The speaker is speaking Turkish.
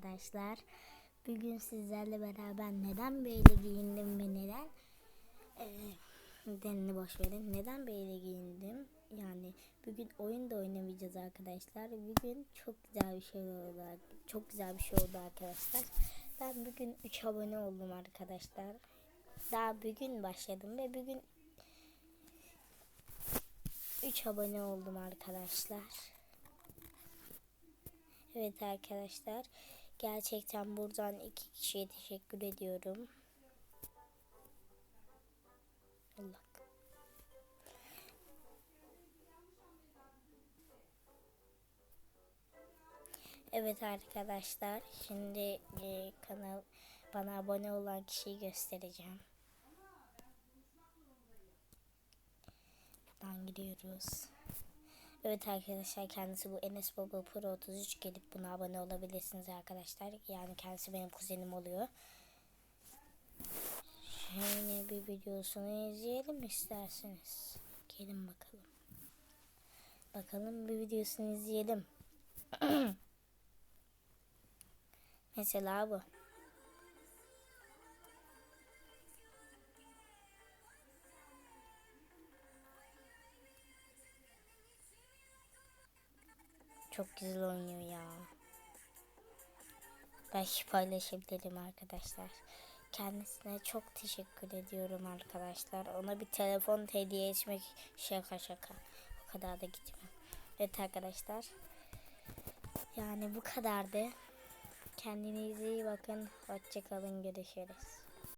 arkadaşlar. Bugün sizlerle beraber neden böyle giyindim ve neden eee nedenini boş verin. Neden böyle giyindim? Yani bugün oyun da oynamayacağız arkadaşlar. Bugün çok güzel bir şey oldu. Çok güzel bir şey oldu arkadaşlar. Ben bugün 3 abone oldum arkadaşlar. Daha bugün başladım ve bugün 3 abone oldum arkadaşlar. Evet arkadaşlar. Gerçekten buradan iki kişiye teşekkür ediyorum. Allah. Evet arkadaşlar. Şimdi e, kanal bana abone olan kişiyi göstereceğim. Buradan gidiyoruz. Evet arkadaşlar kendisi bu Enes Baba Pro 33 gelip buna abone olabilirsiniz arkadaşlar. Yani kendisi benim kuzenim oluyor. Şöyle bir videosunu izleyelim isterseniz. Gelin bakalım. Bakalım bir videosunu izleyelim. Mesela bu. Çok güzel oynuyor ya. Belki paylaşabilirim arkadaşlar. Kendisine çok teşekkür ediyorum arkadaşlar. Ona bir telefon hediye etmek şaka şaka. O kadar da gitmem. Evet arkadaşlar. Yani bu kadardı. Kendinize iyi bakın. Hoşçakalın. Görüşürüz.